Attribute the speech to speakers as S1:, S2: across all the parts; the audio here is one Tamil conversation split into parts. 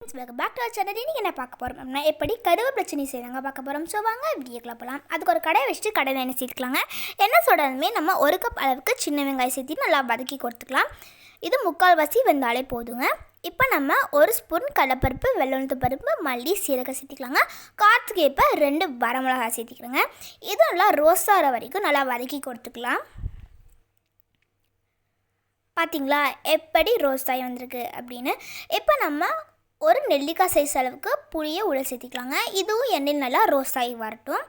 S1: வெல்கம் பேக் டு சேனல் நீங்கள் என்ன பார்க்க போகிறோம் அப்படின்னா எப்படி கருவு பிரச்சனை செய்கிறாங்க பார்க்க போகிறோம் ஸோ வாங்க வீடியோக்குள்ள போகலாம் அதுக்கு ஒரு கடையை வச்சுட்டு கடையில் என்ன சேர்த்துக்கலாங்க என்ன சொல்கிறதுமே நம்ம ஒரு கப் அளவுக்கு சின்ன வெங்காயம் சேர்த்து நல்லா வதக்கி கொடுத்துக்கலாம். இது முக்கால்வாசி வெந்தாலே போதுங்க. இப்போ நம்ம ஒரு ஸ்பூன் கடலப்பருப்பு வெள்ளத்து பருப்பு மல்லி சீரகம் சேர்த்திக்கலாங்க. காற்றுக்கு ஏற்ப ரெண்டு வரமிளகாய் சேர்த்திக்கிறோங்க. இது நல்லா ரோஸ் வரைக்கும் நல்லா வதக்கி கொடுத்துக்கலாம். பார்த்தீங்களா எப்படி ரோஸ் ஆகி வந்திருக்கு அப்படின்னு. இப்போ நம்ம ஒரு நெல்லிக்காய் சைஸ் அளவுக்கு புளியை உள்ள சேர்த்திக்கலாங்க. இதுவும் எண்ணெயில் நல்லா ரோஸ் ஆகி வரட்டும்.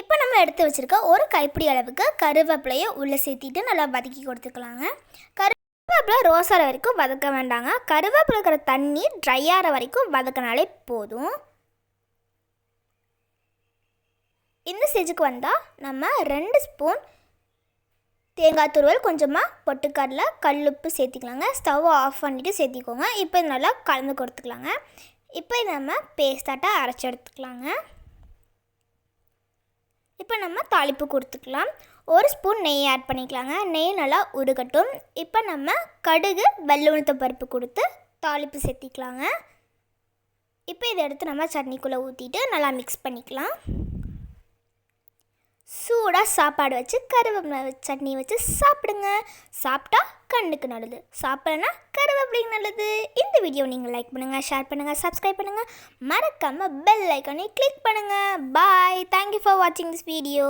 S1: இப்போ நம்ம எடுத்து வச்சுருக்க ஒரு கைப்பிடி அளவுக்கு கருவேப்பிலையை உள்ளே சேர்த்திட்டு நல்லா வதக்கி கொடுத்துக்கலாங்க. கருவேப்பிலை ரோஸ் ஆகிற வரைக்கும் வதக்க வேண்டாங்க. கருவேப்பிலை இருக்கிற தண்ணி ட்ரை ஆகிற வரைக்கும் வதக்கினாலே போதும். இந்த ஸ்டேஜுக்கு வந்தால் நம்ம ரெண்டு ஸ்பூன் தேங்காய் துருவல் கொஞ்சமாக பொட்டுக்கடலை கல்லுப்பு சேர்த்திக்கலாங்க. ஸ்டவ் ஆஃப் பண்ணிவிட்டு சேர்த்திக்கோங்க. இப்போ இது நல்லா கலந்து கொடுத்துக்கலாங்க. இப்போ இதை நம்ம பேஸ்டாட்டாக அரைச்சி எடுத்துக்கலாங்க. இப்போ நம்ம தாளிப்பு கொடுத்துக்கலாம். ஒரு ஸ்பூன் நெய் ஆட் பண்ணிக்கலாங்க. நெய் நல்லா உருகட்டும். இப்போ நம்ம கடுகு வெள்ளை பருப்பு கொடுத்து தாளிப்பு சேர்த்திக்கலாங்க. இப்போ இதை எடுத்து நம்ம சட்னிக்குள்ளே ஊற்றிட்டு நல்லா மிக்ஸ் பண்ணிக்கலாம். சூடாக சாப்பாடு வச்சு கருவேப்பிலை சட்னி வச்சு சாப்பிடுங்க. சாப்பிட்டா கண்ணுக்கு நல்லது. சாப்பிடனா கருவேப்பிலைக்கு நல்லது. இந்த வீடியோ நீங்கள் லைக் பண்ணுங்கள் ஷேர் பண்ணுங்கள் சப்ஸ்கிரைப் பண்ணுங்கள் மறக்காமல் பெல் ஐக்கானே கிளிக் பண்ணுங்கள் பாய் தேங்க்யூ ஃபார் வாட்சிங் திஸ் வீடியோ